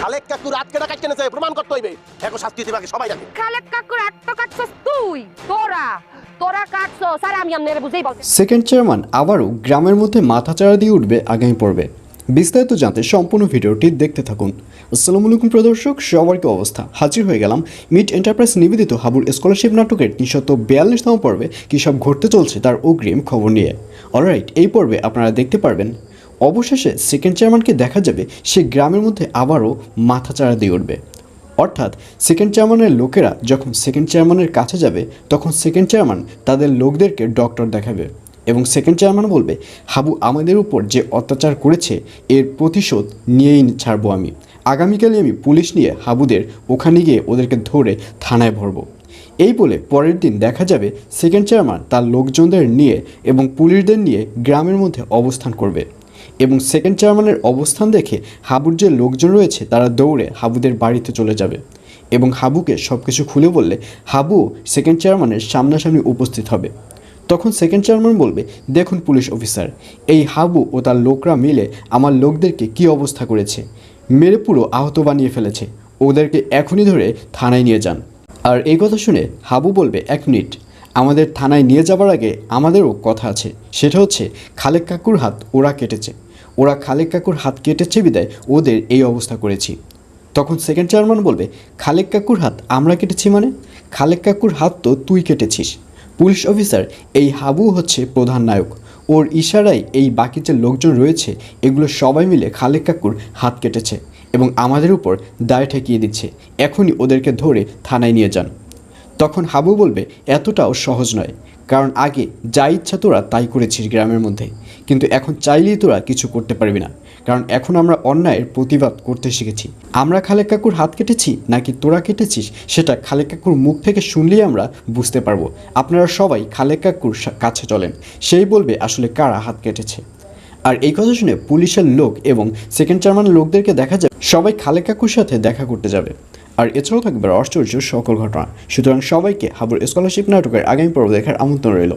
খালেক কাকু রাত কেটা কাটতে নেছে প্রমাণ করতে হইবে। এখন শাস্তি দিবাকে সবাই জানে। খালেক কাকুর হাত তো কাটছস তুই তোরা। তোরা কাটছস। আর আমি আপনারে বুঝেই বলতে সেকেন্ড চেয়ারম্যান আবারও গ্রামের মধ্যে মাথাচাড়া দিয়ে উঠবে আগামী পর্বে। বিস্তারিত জানতে সম্পূর্ণ ভিডিওটি দেখতে থাকুন। আসসালামু আলাইকুম প্রদর্শক সবার কি অবস্থা? হাজির হয়ে গেলাম মিট এন্টারপ্রাইজ নিবেদিত হাবুর স্কলারশিপ নাটকের তিনশত বিয়াল্লিশতম পর্বে কী সব ঘটতে চলছে তার অগ্রিম খবর নিয়ে। অলরাইট এই পর্বে আপনারা দেখতে পারবেন অবশেষে সেকেন্ড চেয়ারম্যানকে দেখা যাবে, সে গ্রামের মধ্যে আবারও মাথাচাড়া দিয়ে উঠবে। অর্থাৎ সেকেন্ড চেয়ারম্যানের লোকেরা যখন সেকেন্ড চেয়ারম্যানের কাছে যাবে, তখন সেকেন্ড চেয়ারম্যান তাদের লোকদেরকে ডক্টর দেখাবে এবং সেকেন্ড চেয়ারম্যান বলবে, হাবু, আমাদের উপর যে অত্যাচার করেছে, এর প্রতিশোধ নিয়েই ছাড়বো আমি। আগামীকালই আমি পুলিশ নিয়ে হাবুদের ওখানে গিয়ে ওদেরকে ধরে থানায় ভরবো। এই বলে পরের দিন দেখা যাবে সেকেন্ড চেয়ারম্যান তার লোকজনদের নিয়ে এবং পুলিশদের নিয়ে গ্রামের মধ্যে অবস্থান করবে। এবং সেকেন্ড চেয়ারম্যানের অবস্থান দেখে হাবুর যে লোকজন রয়েছে, তারা দৌড়ে হাবুদের বাড়িতে চলে যাবে এবং হাবুকে সব কিছু খুলে বললে, হাবু সেকেন্ড চেয়ারম্যানের সামনাসামনি উপস্থিত হবে। তখন সেকেন্ড চেয়ারম্যান বলবে, দেখুন পুলিশ অফিসার এই হাবু ও তার লোকরা মিলে আমার লোকদেরকে কি অবস্থা করেছে? মেরে পুরো আহত বানিয়ে ফেলেছে। ওদেরকে এখনই ধরে থানায় নিয়ে যান। আর এই কথা শুনে হাবু বলবে, এক মিনিট আমাদের থানায় নিয়ে যাবার আগে আমাদেরও কথা আছে। সেটা হচ্ছে, খালেক কাকুর হাত ওরা কেটেছে। ওরা খালেক কাকুর হাত কেটেছে বিদায় ওদের এই অবস্থা করেছি। তখন সেকেন্ড চেয়ারম্যান বলবে, খালেক কাকুর হাত আমরা কেটেছি মানে? খালেক কাকুর হাত তো তুই কেটেছিস। পুলিশ অফিসার, এই হাবু হচ্ছে প্রধান নায়ক। ওর ইশারায় এই বাকি যে লোকজন রয়েছে, এগুলো সবাই মিলে খালেক কাকুর হাত কেটেছে এবং আমাদের উপর দায় ঠেকিয়ে দিচ্ছে। এখনই ওদেরকে ধরে থানায় নিয়ে যান। তখন হাবু বলবে, এতটাও সহজ নয়। কারণ আগে যা ইচ্ছা তোরা তাই করেছিস গ্রামের মধ্যে। কিন্তু এখন চাইলেই তোরা কিছু করতে পারবি না। কারণ এখন আমরা অন্যায়ের প্রতিবাদ করতে শিখেছি। আমরা খালেক কাকুর হাত কেটেছি নাকি তোরা কেটেছিস, সেটা খালেক কাকুর মুখ থেকে শুনলেই আমরা বুঝতে পারব। আপনারা সবাই খালেক কাকুর কাছে চলেন। সেই বলবে আসলে কারা হাত কেটেছে। আর এই কথা শুনে পুলিশের লোক এবং সেকেন্ড চেয়ারম্যান লোকদেরকে দেখা যাবে, সবাই খালেক কাকুর সাথে দেখা করতে যাবে। আর এছাড়াও থাকবে আশ্চর্য সকল ঘটনা। সুতরাং সবাইকে হাবুর স্কলারশিপ নাটকের আগামী পর্ব দেখার আমন্ত্রণ রইল।